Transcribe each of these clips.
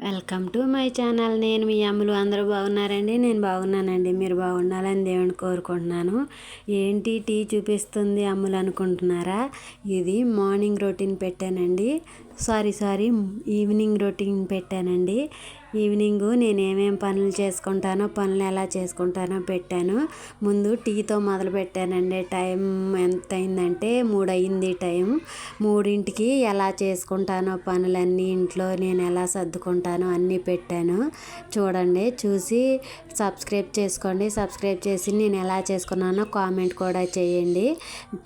Welcome to my channel. నేను మీ అమ్మలు. అందరూ బాగున్నారండి? నేను బాగున్నానండి. మీరు బాగుండాలని దేవుని కోరుకుంటున్నాను. ఏంటి టీ చూపిస్తుంది అమ్ములు అనుకుంటున్నారా? ఇది మార్నింగ్ రొటీన్ పెట్టానండి. సారీ సారీ ఈవినింగ్ రొటీన్ పెట్టానండి. ఈవినింగ్ నేను ఏమేమి పనులు చేసుకుంటానో పనులు ఎలా చేసుకుంటానో పెట్టాను. ముందు టీతో మొదలు పెట్టానండి. టైం ఎంత అయిందంటే మూడు అయింది టైం. మూడింటికి ఎలా చేసుకుంటానో పనులన్నీ ఇంట్లో నేను ఎలా సర్దుకుంటానో అన్నీ పెట్టాను. చూడండి చూసి సబ్స్క్రైబ్ చేసుకోండి. సబ్స్క్రైబ్ చేసి నేను ఎలా చేసుకున్నానో కామెంట్ కూడా చేయండి.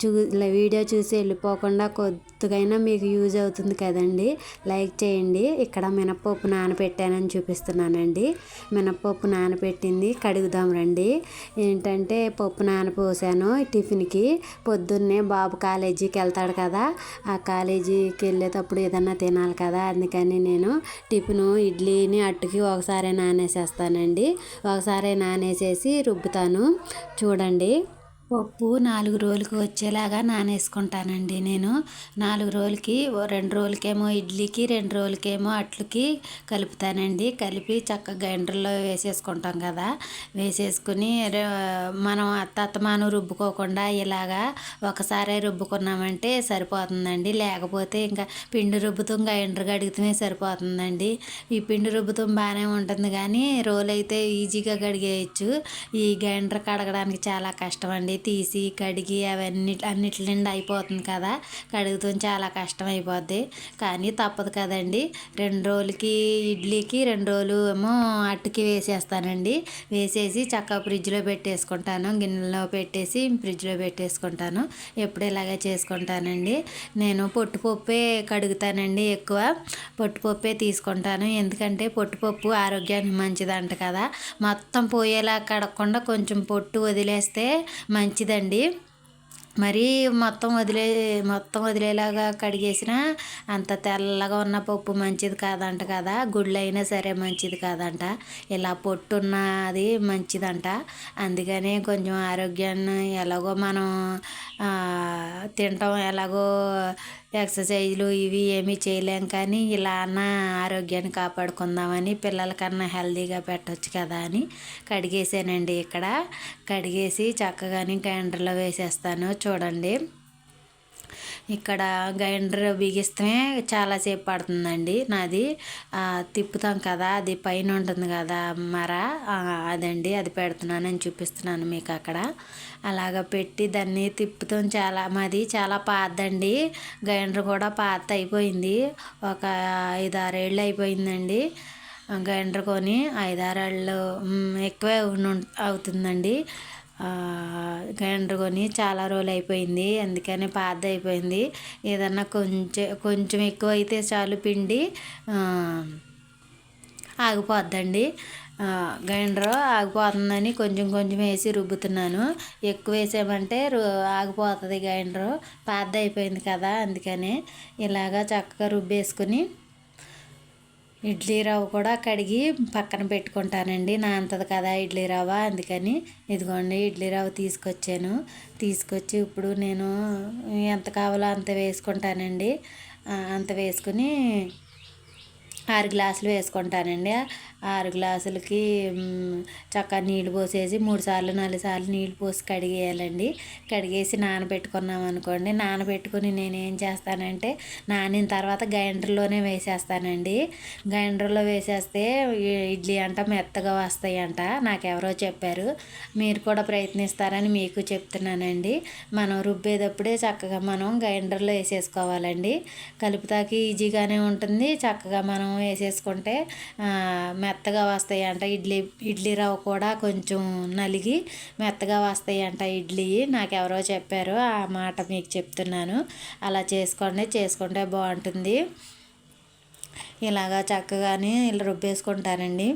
చూ వీడియో చూసి వెళ్ళిపోకుండా కొద్ది కొద్దిగైనా మీకు యూజ్ అవుతుంది కదండి. లైక్ చేయండి. ఇక్కడ మినపప్పు నానబెట్టానని చూపిస్తున్నానండి. మినపప్పు నానబెట్టింది కడుగుదాం రండి. ఏంటంటే పప్పు నానపోసాను టిఫిన్కి. పొద్దున్నే బాబు కాలేజీకి వెళ్తాడు కదా. ఆ కాలేజీకి వెళ్ళేటప్పుడు ఏదన్నా తినాలి కదా. అందుకని నేను టిఫిన్ ఇడ్లీని అట్టుకి ఒకసారి నానేసేస్తానండి. ఒకసారి నానేసేసి రుబ్బుతాను. చూడండి. పప్పు నాలుగు రోజులకు వచ్చేలాగా నానేసుకుంటానండి నేను. నాలుగు రోజులకి రెండు రోజులకేమో ఇడ్లీకి రెండు రోజులకేమో అట్లకి కలుపుతానండి. కలిపి చక్కగా గ్రైండర్లో వేసేసుకుంటాం కదా. వేసేసుకుని మనం అత్తమాను రుబ్బుకోకుండా ఇలాగా ఒకసారి రుబ్బుకున్నామంటే సరిపోతుందండి. లేకపోతే ఇంకా పిండి రుబ్బుతం గ్రైండర్ కడిగితే సరిపోతుందండి. ఈ పిండి రుబ్బుతం బాగానే ఉంటుంది కానీ రోలు అయితే ఈజీగా కడిగేయచ్చు. ఈ గ్రైండర్ కడగడానికి చాలా కష్టం అండి తీసి కడిగి అవన్నీ అన్నిటి నిండా అయిపోతుంది కదా. కడుగుతూ చాలా కష్టం అయిపోద్ది. కానీ తప్పదు కదండి. రెండు రోజులకి ఇడ్లీకి రెండు రోజులు ఏమో అట్టుకి వేసేస్తానండి. వేసేసి చక్కగా ఫ్రిడ్జ్లో పెట్టేసుకుంటాను. గిన్నెలో పెట్టేసి ఫ్రిడ్జ్లో పెట్టేసుకుంటాను. ఎప్పుడు ఇలాగే చేసుకుంటానండి. నేను పొట్టుపప్పే కడుగుతానండి ఎక్కువ. పొట్టుపప్పే తీసుకుంటాను. ఎందుకంటే పొట్టుపప్పు ఆరోగ్యానికి మంచిదంట కదా. మొత్తం పోయేలా కడగకుండా కొంచెం పొట్టు వదిలేస్తే మంచి మంచిదండి. మరి మొత్తం వదిలే మొత్తం వదిలేలాగా కడిగేసిన అంత తెల్లగా ఉన్న పప్పు మంచిది కాదంట కదా. గుళ్ళు అయినా సరే మంచిది కాదంట. ఇలా పొట్టున్నది మంచిదంట. అందుకని కొంచెం ఆరోగ్యాన్ని ఎలాగో మనం తినటం ఎలాగో ఎక్సర్సైజ్లు ఇవి ఏమీ చేయలేం కానీ ఇలా అన్న ఆరోగ్యాన్ని కాపాడుకుందామని పిల్లలకన్నా హెల్దీగా పెట్టవచ్చు కదా అని కడిగేసానండి ఇక్కడ. కడిగేసి చక్కగాని గ్రైండర్లో వేసేస్తాను. చూడండి. ఇక్కడ గ్రైండర్ బిగిస్తే చాలాసేపు పడుతుందండి. నాది తిప్పుతాం కదా అది పైన ఉంటుంది కదా మర అదండి అది పెడుతున్నానని చూపిస్తున్నాను మీకు అక్కడ. అలాగ పెట్టి దాన్ని తిప్పుతాం చాలా మాది చాలా పాతదండి. గ్రైండర్ కూడా పాత అయిపోయింది. ఒక ఐదారేళ్ళు అయిపోయిందండి. గ్రైండర్ కొని ఐదారేళ్ళు ఎక్కువే అవుతుందండి. గ్రైండర్ కొని చాలా రోజులు అయిపోయింది అందుకని పాత అయిపోయింది ఏదన్నా కొంచెం కొంచెం ఎక్కువ అయితే చాలు పిండి ఆగిపోద్దండి. గ్రైండర్ ఆగిపోతుందని కొంచెం కొంచెం వేసి రుబ్బుతున్నాను. ఎక్కువ వేసామంటే ఆగిపోతుంది గ్రైండర్ పాత అయిపోయింది కదా అందుకని ఇలాగా చక్కగా రుబ్బేసుకుని ఇడ్లీ రవ్వ కూడా కడిగి పక్కన పెట్టుకుంటానండి. నా అంతది కదా ఇడ్లీ రవ్వ అందుకని ఇదిగోండి ఇడ్లీ రవ్వ తీసుకొచ్చాను. తీసుకొచ్చి ఇప్పుడు నేను ఎంత కావాలో అంత వేసుకుంటానండి. అంత వేసుకుని ఆరు గ్లాసులు వేసుకుంటానండి. ఆరు గ్లాసులకి చక్కగా నీళ్ళు పోసేసి మూడు సార్లు నాలుగు సార్లు నీళ్ళు పోసి కడిగేయాలండి. కడిగేసి నానబెట్టుకున్నాం అనుకోండి. నానబెట్టుకుని నేను ఏం చేస్తానంటే నానిన తర్వాత గ్రైండర్లోనే వేసేస్తానండి. గ్రైండర్లో వేసేస్తే ఇడ్లీ అంట మెత్తగా వస్తాయి అంట నాకెవరో చెప్పారు. మీరు కూడా ప్రయత్నిస్తారని మీకు చెప్తున్నానండి. మనం రుబ్బేటప్పుడే చక్కగా మనం గ్రైండర్లో వేసేసుకోవాలండి. కలుపుతాకి ఈజీగానే ఉంటుంది. చక్కగా మనం వేసేసుకుంటే మెత్తగా వస్తాయి అంట ఇడ్లీ ఇడ్లీ రవ్వ కూడా కొంచెం నలిగి మెత్తగా వస్తాయి అంట ఇడ్లీ. నాకు ఎవరో చెప్పారు ఆ మాట మీకు చెప్తున్నాను. అలా చేసుకోండి చేసుకుంటే బాగుంటుంది. ఇలాగా చక్కగానే ఇలా రుబ్బేసుకుంటానండి.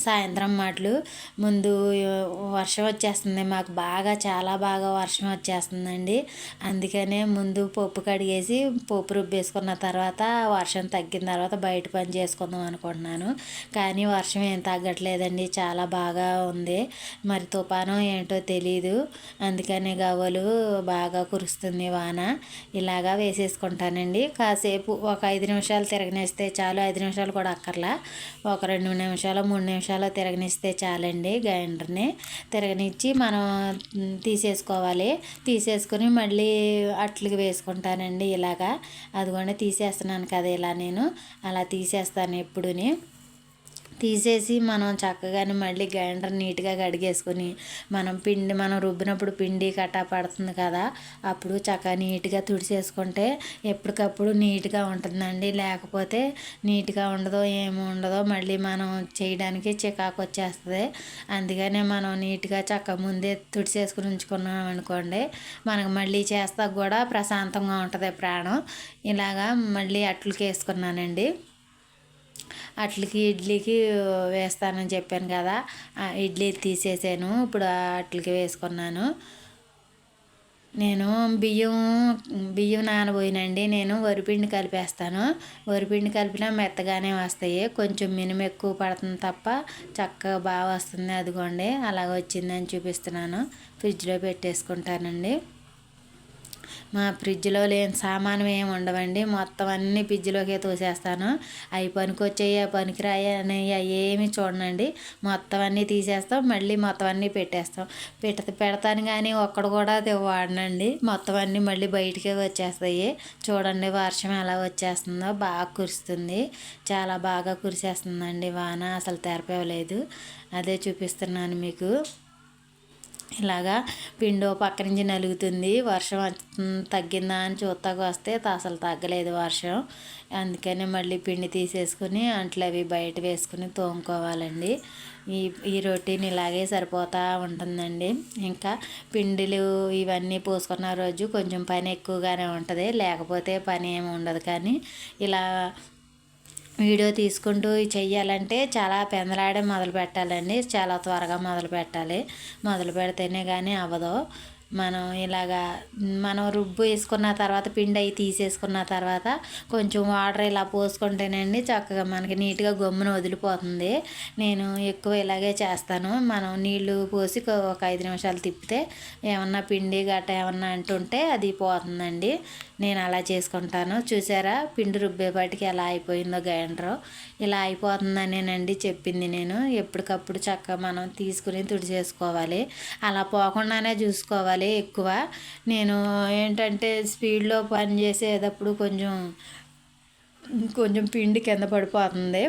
సాయంత్రం మాటలు ముందు వర్షం వచ్చేస్తుంది. మాకు బాగా చాలా బాగా వర్షం వచ్చేస్తుందండి. అందుకనే ముందు పప్పు కడిగేసి పప్పు రుబ్బేసుకున్న తర్వాత వర్షం తగ్గిన తర్వాత బయట పని చేసుకుందాం అనుకుంటున్నాను. కానీ వర్షం ఏం తగ్గట్లేదండి. చాలా బాగా ఉంది. మరి తుఫానం ఏంటో తెలీదు. అందుకనే గవ్వలు బాగా కురుస్తుంది వాన. ఇలాగా వేసేసుకుంటానండి. కాసేపు ఒక ఐదు నిమిషాలు తిరగనేస్తే చాలు. ఐదు నిమిషాలు కూడా అక్కర్లా. ఒక రెండు నిమిషాలు మూడు నిమిషాలు నిమిషాలు తిరగనిస్తే చాలండి గ్రైండర్ని. తిరగనిచ్చి మనం తీసేసుకోవాలి. తీసేసుకుని మళ్ళీ అట్లకి వేసుకుంటానండి ఇలాగా. అదిగోండి తీసేస్తున్నాను కదా ఇలా నేను. అలా తీసేస్తాను ఎప్పుడుని. తీసేసి మనం చక్కగానే మళ్ళీ గ్రైండర్ నీట్గా కడిగేసుకొని మనం పిండి మనం రుబ్బినప్పుడు పిండి కట్టా పడుతుంది కదా అప్పుడు చక్కగా నీట్గా తుడిచేసుకుంటే ఎప్పటికప్పుడు నీట్గా ఉంటుందండి. లేకపోతే నీట్గా ఉండదో ఏమి ఉండదో మళ్ళీ మనం చేయడానికి చికాకు వచ్చేస్తుంది. అందుకనే మనం నీట్గా చక్క ముందే తుడిచేసుకుని ఉంచుకున్నాం అనుకోండి మనకు మళ్ళీ చేస్తా కూడా ప్రశాంతంగా ఉంటుంది ప్రాణం. ఇలాగా మళ్ళీ అట్లకి వేసుకున్నానండి అట్లకి ఇడ్లీకి వేస్తానని చెప్పాను కదా. ఇడ్లీ తీసేసాను. ఇప్పుడు అట్లకి వేసుకున్నాను. నేను బియ్యం బియ్యం నానబోయినండి. నేను వరిపిండి కలిపేస్తాను. వరిపిండి కలిపినా మెత్తగానే వస్తాయి. కొంచెం మినుము ఎక్కువ పడుతుంది తప్ప చక్కగా బాగా వస్తుంది. అదిగోండి అలాగ వచ్చిందని చూపిస్తున్నాను. ఫ్రిడ్జ్లో పెట్టేసుకుంటానండి. మా ఫ్రిడ్జ్లో లేని సామాను ఏమి ఉండవండి. మొత్తం అన్ని ఫ్రిడ్జ్లోకే తోసేస్తాను. అవి పనికొచ్చాయి పనికిరాయి అని ఏమి చూడనండి. మొత్తం అన్నీ తీసేస్తాం. మళ్ళీ మొత్తం అన్నీ పెట్టేస్తాం. పెట్ట పెడతాను కానీ ఒక్కడు కూడా అది వాడనండి. మొత్తం అన్నీ మళ్ళీ బయటికే వచ్చేస్తాయి. చూడండి వర్షం ఎలా వచ్చేస్తుందో. బాగా కురుస్తుంది. చాలా బాగా కురిసేస్తుందండి వాన. అసలు తెరపేవలేదు. అదే చూపిస్తున్నాను మీకు. ఇలాగా విండో పక్క నుంచి నలుగుతుంది. వర్షం తగ్గిందా అని చూస్తాకు వస్తే అసలు తగ్గలేదు వర్షం. అందుకని మళ్ళీ పిండి తీసేసుకుని అంట్లు అవి బయట వేసుకుని తోముకోవాలండి. ఈ ఈ రొటీన్ ఇలాగే సరిపోతూ ఉంటుందండి. ఇంకా పిండిలు ఇవన్నీ పోసుకున్న రోజు కొంచెం పని ఎక్కువగానే ఉంటుంది. లేకపోతే పని ఏమి ఉండదు కానీ ఇలా వీడియో తీసుకుంటూ చెయ్యాలంటే చాలా పెందలాడే మొదలు పెట్టాలండి. చాలా త్వరగా మొదలు పెట్టాలి. మొదలు పెడితేనే కానీ అవ్వదు. మనం ఇలాగా మనం రుబ్బు వేసుకున్న తర్వాత పిండి అవి తీసేసుకున్న తర్వాత కొంచెం వాటర్ ఇలా పోసుకుంటేనండి చక్కగా మనకి నీట్గా గమ్మున వదిలిపోతుంది. నేను ఎక్కువ ఇలాగే చేస్తాను. మనం నీళ్ళు పోసి ఒక ఐదు నిమిషాలు తిప్పితే ఏమన్నా పిండి గట్ట ఏమన్నా అంటుంటే అది పోతుందండి. నేను అలా చేసుకుంటాను. చూసారా? పిండి రుబ్బేపాటికి ఎలా అయిపోయిందో గ్రైండర్. ఇలా అయిపోతుందనేనండి చెప్పింది నేను. ఎప్పటికప్పుడు చక్కగా మనం తీసుకుని తుడిచేసుకోవాలి. అలా పోకుండానే చూసుకోవాలి ఎక్కువ. నేను ఏంటంటే స్పీడ్లో పని చేసేటప్పుడు కొంచెం కొంచెం పిండి కింద పడిపోతుంది.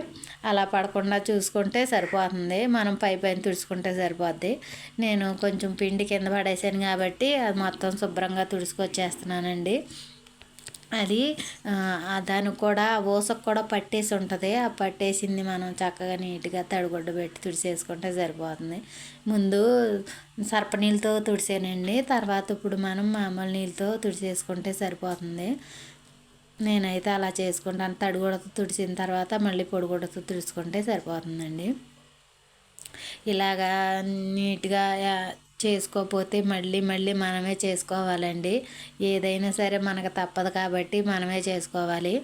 అలా పడకుండా చూసుకుంటే సరిపోతుంది. మనం పై పైన తుడుచుకుంటే సరిపోద్ది. నేను కొంచెం పిండి కింద పడేసాను కాబట్టి అది మొత్తం శుభ్రంగా తుడుచుకొచ్చేస్తున్నానండి. అది దానికి కూడా ఊసకు కూడా పట్టేసి ఉంటుంది. ఆ పట్టేసింది మనం చక్కగా నీట్గా తడిగుడ్డ పెట్టి తుడిచేసుకుంటే సరిపోతుంది. ముందు సర్పనీళ్ళతో తుడిసానండి. తర్వాత ఇప్పుడు మనం మామూలు నీళ్ళతో తుడిచేసుకుంటే సరిపోతుంది. నేనైతే అలా చేసుకుంటాను. తడిగుడతో తుడిచిన తర్వాత మళ్ళీ పొడిగుడతో తుడుచుకుంటే సరిపోతుందండి. ఇలాగా నీట్గా చేసుకోకపోతే మళ్ళీ మళ్ళీ మనమే చేసుకోవాలండి. ఏదైనా సరే మనకు తప్పదు కాబట్టి మనమే చేసుకోవాలి.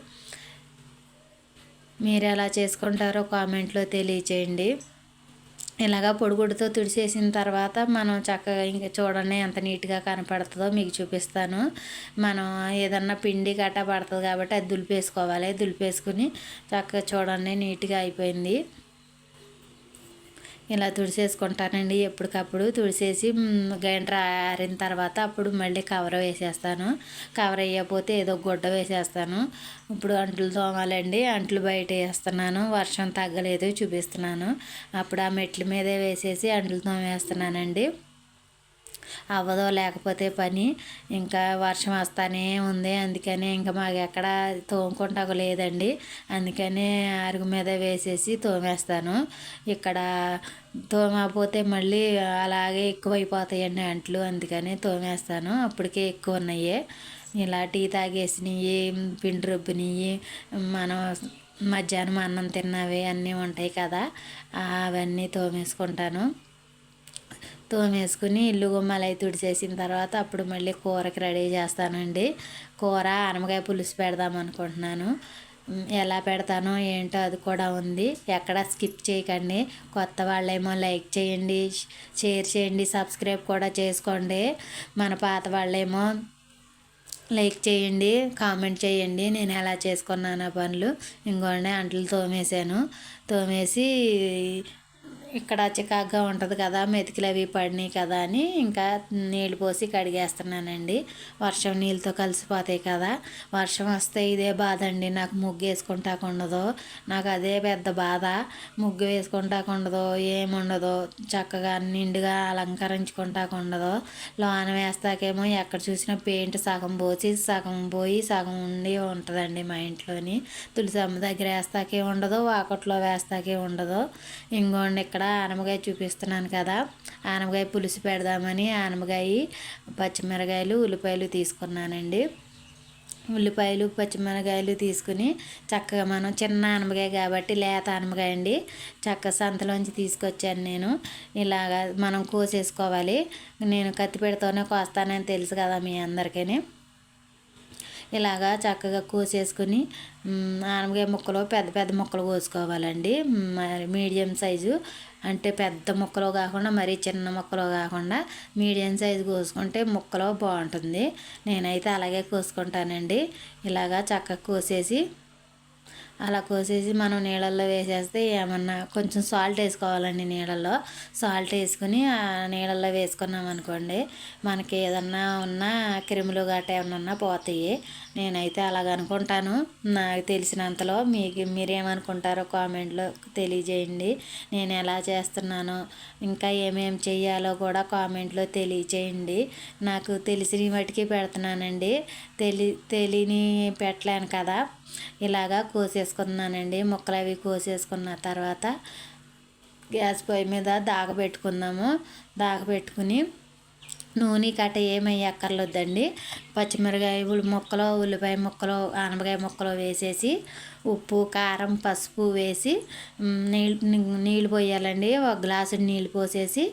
మీరు ఎలా చేసుకుంటారో కామెంట్లో తెలియచేయండి. ఇలాగా పొడిగుడితో తుడిచేసిన తర్వాత మనం చక్కగా ఇంకా చూడండి ఎంత నీట్గా కనపడుతుందో మీకు చూపిస్తాను. మనం ఏదన్నా పిండి గట్టా పడుతుంది కాబట్టి అది దులిపేసుకోవాలి. దులిపేసుకుని చక్కగా చూడండి నీట్గా అయిపోయింది. ఇలా తుడిసేసుకుంటానండి. ఎప్పటికప్పుడు తుడిసేసి గ్రైండర్ ఆరిన తర్వాత అప్పుడు మళ్ళీ కవర్ వేసేస్తాను. కవర్ వేయకపోతే ఏదో గుడ్డ వేసేస్తాను. ఇప్పుడు అంట్లు తోమాలండి. అంట్లు బయట వేస్తున్నాను. వర్షం తగ్గలేదు చూపిస్తున్నాను. అప్పుడు ఆ మెట్ల మీదే వేసేసి అంట్లు తోమేస్తున్నానండి. అవ్వదో లేకపోతే పని. ఇంకా వర్షం వస్తానే ఉంది. అందుకని ఇంకా మాకు ఎక్కడ తోముకుంటాకు లేదండి అందుకని అరుగు మీద వేసేసి తోమేస్తాను. ఇక్కడ తోమకపోతే మళ్ళీ అలాగే ఎక్కువైపోతాయండి అంట్లు. అందుకని తోమేస్తాను. అప్పటికే ఎక్కువ ఉన్నాయి ఇలా టీ తాగేసినవి పిండి రుబ్బినవి మనం మధ్యాహ్నం అన్నం తిన్నవి అన్నీ ఉంటాయి కదా అవన్నీ తోమేసుకుంటాను. తోమేసుకుని ఇల్లు గుమ్మాలు అయి తుడిచేసిన తర్వాత అప్పుడు మళ్ళీ కూరకి రెడీ చేస్తానండి. కూర అనమకాయ పులుసు పెడదాం అనుకుంటున్నాను. ఎలా పెడతానో ఏంటో అది కూడా ఉంది. ఎక్కడ స్కిప్ చేయకండి. కొత్త వాళ్ళేమో లైక్ చేయండి షేర్ చేయండి సబ్స్క్రైబ్ కూడా చేసుకోండి. మన పాత వాళ్ళేమో లైక్ చేయండి కామెంట్ చేయండి. నేను ఎలా చేసుకున్నాను ఆ పనులు? ఇంకోండి అంటలు తోమేసాను తోమేసి ఇక్కడ చికాగ్గా ఉంటుంది కదా మెతికిలు అవి పడినాయి కదా అని ఇంకా నీళ్ళు పోసి కడిగేస్తున్నానండి. వర్షం నీళ్ళతో కలిసిపోతాయి కదా. వర్షం వస్తే ఇదే బాధ అండి. నాకు ముగ్గు వేసుకుంటాకు ఉండదు నాకు అదే పెద్ద బాధ. ముగ్గు వేసుకుంటాకు ఉండదు ఏముండదు చక్కగా నిండుగా అలంకరించుకుంటాకు ఉండదు లోన వేస్తాకేమో ఎక్కడ చూసినా పెయింట్ సగం పోసి సగం పోయి సగం ఉండి ఉంటుందండి మా ఇంట్లోని. తులసమ్మ దగ్గర వేస్తాకే ఉండదు వాకట్లో వేస్తాకే ఉండదు. ఇంకోండి ఇక్కడ ఇక్కడ ఆనమకాయ చూపిస్తున్నాను కదా. ఆనమకాయ పులుసు పెడదామని ఆనమకాయ పచ్చిమిరకాయలు ఉల్లిపాయలు తీసుకున్నానండి. ఉల్లిపాయలు పచ్చిమిరకాయలు తీసుకుని చక్కగా మనం చిన్న ఆనమకాయ కాబట్టి లేత ఆనమకాయ అండి. చక్క సంతలోంచి తీసుకొచ్చాను నేను. ఇలాగా మనం కోసేసుకోవాలి. నేను కత్తిపెడతోనే కోస్తానని తెలుసు కదా మీ అందరికీ ఇలాగా చక్కగా కోసేసుకుని ఆనమకాయ ముక్కలు పెద్ద పెద్ద ముక్కలు కోసుకోవాలండి. మీడియం సైజు అంటే పెద్ద ముక్కలు కాకుండా మరీ చిన్న ముక్కలు కాకుండా మీడియం సైజు కోసుకుంటే ముక్కలు బాగుంటుంది. నేనైతే అలాగే కోసుకుంటానండి. ఇలాగా చక్కగా కోసేసి అలా కోసేసి మనం నీళ్ళల్లో వేసేస్తే ఏమన్నా కొంచెం సాల్ట్ వేసుకోవాలండి నీళ్ళల్లో. సాల్ట్ వేసుకుని ఆ నీళ్ళల్లో వేసుకున్నాం అనుకోండి మనకి ఏదన్నా ఉన్నా క్రిములు గట్ట ఏమన్నా పోతాయి. నేనైతే అలాగ అనుకుంటాను. నాకు తెలిసినంతలో మీకు మీరేమనుకుంటారో కామెంట్లో తెలియజేయండి. నేను ఎలా చేస్తున్నానో ఇంకా ఏమేమి చేయాలో కూడా కామెంట్లో తెలియజేయండి. నాకు తెలిసిన వాటికి పెడుతున్నానండి. తెలి తెలియని పెట్టలేను కదా. ఇలాగా కోసేసుకున్నానండి ముక్కలు అవి కోసేసుకున్న తర్వాత గ్యాస్ పొయ్యి మీద దాగబెట్టుకుందాము. దాగబెట్టుకుని నూనె కట్ట ఏమీ అక్కర్లేదండి పచ్చిమిరకాయ ముక్కలు ఉల్లిపాయ ముక్కలు ఆనపకాయ ముక్కలు వేసేసి ఉప్పు కారం పసుపు వేసి నీళ్ళు నీళ్ళు పోయాలండి. ఒక గ్లాసు నీళ్ళు పోసేసి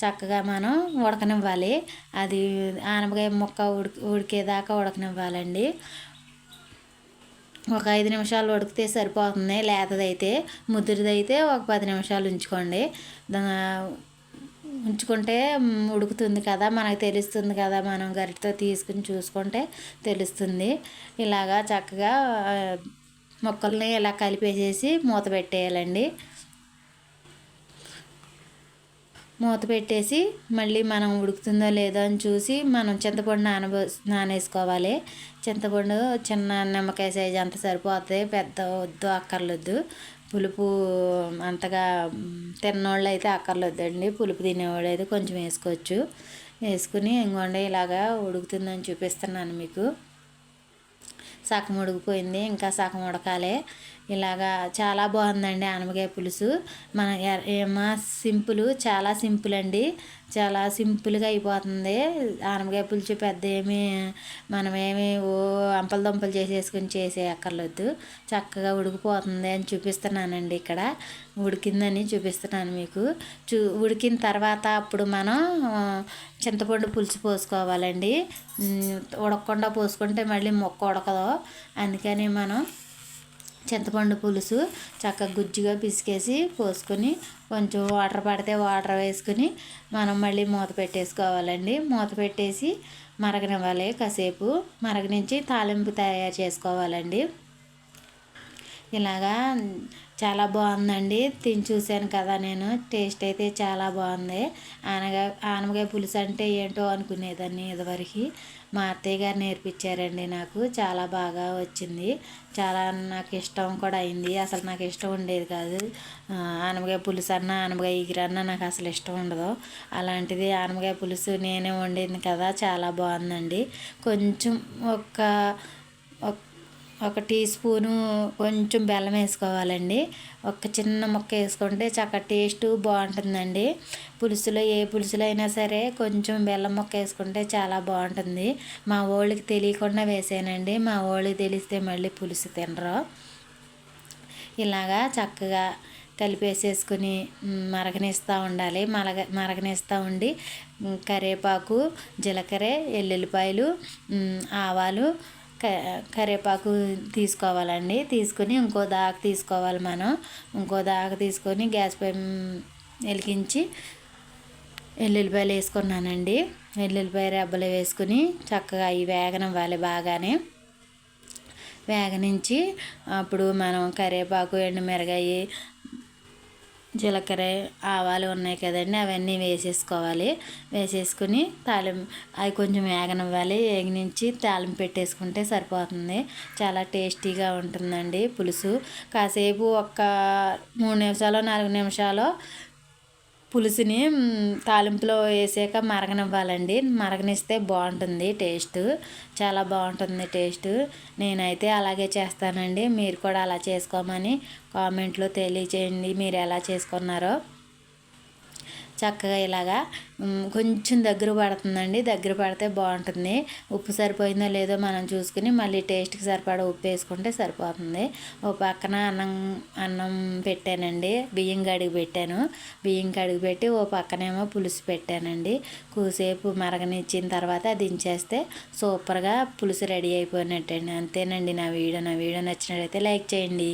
చక్కగా మనం ఉడకనివ్వాలి. అది ఆనపకాయ ముక్క ఉడికి ఉడికేదాకా ఉడకనివ్వాలండి. ఒక ఐదు నిమిషాలు ఉడికితే సరిపోతుంది. లేతదైతే ముద్దురిదైతే ఒక పది నిమిషాలు ఉంచుకోండి. ఉంచుకుంటే ఉడుకుతుంది కదా మనకు తెలుస్తుంది కదా మనం గరిటతో తీసుకుని చూసుకుంటే తెలుస్తుంది. ఇలాగా చక్కగా మొక్కల్ని ఇలా కలిపేసేసి మూత పెట్టేయాలండి. మూత పెట్టేసి మళ్ళీ మనం ఉడుకుతుందో లేదో అని చూసి మనం చింతపండు నానబో నానేసుకోవాలి. చింతపండు చిన్న నిమ్మకాయ సైజ్ అంత సరిపోతుంది పెద్ద వద్దు అక్కర్లొద్దు. పులుపు అంతగా తిన్నోళ్ళు అయితే అక్కర్లేదండి. పులుపు తినేవాడు అయితే కొంచెం వేసుకోవచ్చు. వేసుకుని ఇంకోండి ఇలాగా ఉడుకుతుందని చూపిస్తున్నాను మీకు. సగం ఉడికిపోయింది. ఇంకా సగం ఉడకాలి. ఇలాగా చాలా బాగుందండి ఆనపకాయ పులుసు. మన ఏమా సింపుల్ చాలా సింపుల్ అండి. చాలా సింపుల్గా అయిపోతుంది. ఆనపకాయ పులుసు పెద్ద ఏమి మనమేమి ఓ అంపలు దుంపలు చేసేసుకుని చేసే అక్కర్లేదు. చక్కగా ఉడికిపోతుంది అని చూపిస్తున్నానండి ఇక్కడ. ఉడికిందని చూపిస్తున్నాను మీకు. చూ ఉడికిన తర్వాత అప్పుడు మనం చింతపండు పులుసు పోసుకోవాలండి. ఉడకకుండా పోసుకుంటే మళ్ళీ మొక్క ఉడకదు. అందుకని మనం చింతపండు పులుసు చక్కగా గుజ్జుగా పిసికేసి పోసుకొని కొంచెం వాటర్ పడితే వాటర్ వేసుకుని మనం మళ్ళీ మూత పెట్టేసుకోవాలండి. మూత పెట్టేసి మరగనివ్వాలి కాసేపు. మరగనించి తాలింపు తయారు చేసుకోవాలండి. ఇలాగా చాలా బాగుందండి. తిని చూశాను కదా నేను. టేస్ట్ అయితే చాలా బాగుంది. ఆనగా ఆనగాయ పులుసు అంటే ఏంటో అనుకునేదాన్ని ఇదివరకు. మా అత్తయ్య గారు నేర్పించారండి నాకు. చాలా బాగా వచ్చింది. చాలా నాకు ఇష్టం కూడా అయింది. అసలు నాకు ఇష్టం ఉండేది కాదు. ఆనమకాయ పులుసు అన్న ఆనమగాయ ఎగిరన్న నాకు అసలు ఇష్టం ఉండదు. అలాంటిది ఆనమగాయ పులుసు నేనే వండింది కదా చాలా బాగుందండి. కొంచెం ఒక ఒక టీ స్పూను కొంచెం బెల్లం వేసుకోవాలండి. ఒక చిన్న ముక్క వేసుకుంటే చక్క టేస్ట్ బాగుంటుందండి. పులుసులో ఏ పులుసులో అయినా సరే కొంచెం బెల్లం ముక్క వేసుకుంటే చాలా బాగుంటుంది. మా వాళ్ళకి తెలియకుండా వేసానండి. మా వాళ్ళకి తెలిస్తే మళ్ళీ పులుసు తినరు. ఇలాగా చక్కగా కలిపేసేసుకుని మరగనిస్తూ ఉండాలి. మరగ మరగనిస్తూ ఉండి కరివేపాకు జీలకర్ర ఎల్లుల్లిపాయలు ఆవాలు కరివేపాకు తీసుకోవాలండి. తీసుకుని ఇంకో దాకా తీసుకోవాలి మనం. ఇంకో దాకా తీసుకొని గ్యాస్ పై వెలిగించి ఎల్లుల్లిపాయలు వేసుకున్నానండి. ఎల్లుల్లిపాయ రెబ్బలు వేసుకుని చక్కగా అవి వేగనివ్వాలి బాగానే. వేగనించి అప్పుడు మనం కరివేపాకు ఎండుమిరగాయి జీలకర్ర ఆవాలు ఉన్నాయి కదండి అవన్నీ వేసేసుకోవాలి. వేసేసుకుని తాలిం అవి కొంచెం వేగనివ్వాలి. వేగనించి తాలిం పెట్టేసుకుంటే సరిపోతుంది. చాలా టేస్టీగా ఉంటుందండి పులుసు. కాసేపు ఒక మూడు నిమిషాలు నాలుగు నిమిషాలు పులుసుని తాలింపులో వేసాక మరగనివ్వాలండి. మరగనిస్తే బాగుంటుంది టేస్ట్. చాలా బాగుంటుంది టేస్ట్. నేనైతే అలాగే చేస్తానండి. మీరు కూడా అలా చేసుకోమని కామెంట్లో తెలియచేయండి. మీరు ఎలా చేసుకున్నారో. చక్కగా ఇలాగా కొంచెం దగ్గర పడుతుందండి. దగ్గర పడితే బాగుంటుంది. ఉప్పు సరిపోయిందో లేదో మనం చూసుకుని మళ్ళీ టేస్ట్కి సరిపడా ఉప్పు వేసుకుంటే సరిపోతుంది. ఓ పక్కన అన్నం అన్నం పెట్టానండి. బియ్యం కడిగి పెట్టాను. బియ్యం కడిగి పెట్టి ఓ పక్కనేమో పులుసు పెట్టానండి. కూసేపు మరగనిచ్చిన తర్వాత దించేస్తే సూపర్గా పులుసు రెడీ అయిపోయినట్టండి. అంతేనండి నా వీడియో. నా వీడియో నచ్చినట్లయితే లైక్ చేయండి.